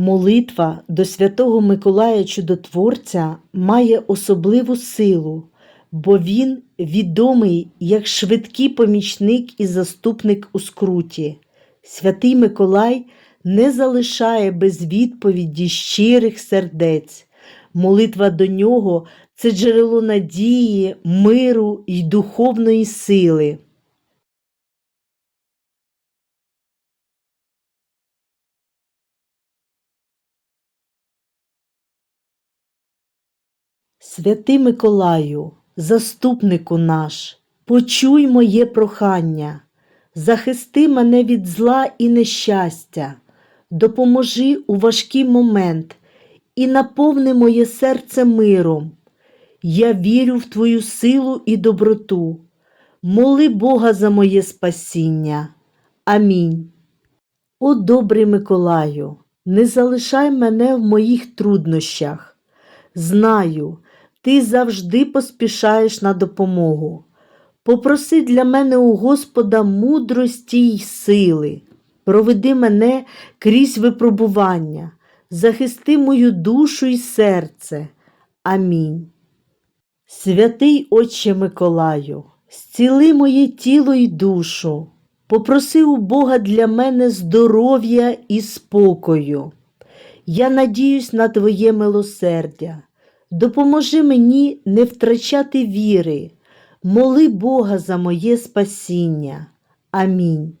Молитва до Святого Миколая Чудотворця має особливу силу, бо він відомий як швидкий помічник і заступник у скруті. Святий Миколай не залишає без відповіді щирих сердець. Молитва до нього це джерело надії, миру і духовної сили. Святий Миколаю, заступнику наш, почуй моє прохання, захисти мене від зла і нещастя, допоможи у важкий момент і наповни моє серце миром. Я вірю в Твою силу і доброту. Моли Бога за моє спасіння. Амінь. О добрий Миколаю, не залишай мене в моїх труднощах. Знаю, ти завжди поспішаєш на допомогу. Попроси для мене у Господа мудрості й сили. Проведи мене крізь випробування, захисти мою душу й серце. Амінь. Святий Отче Миколаю, зціли моє тіло й душу, попроси у Бога для мене здоров'я і спокою. Я надіюсь на Твоє милосердя. Допоможи мені не втрачати віри. Моли Бога за моє спасіння. Амінь.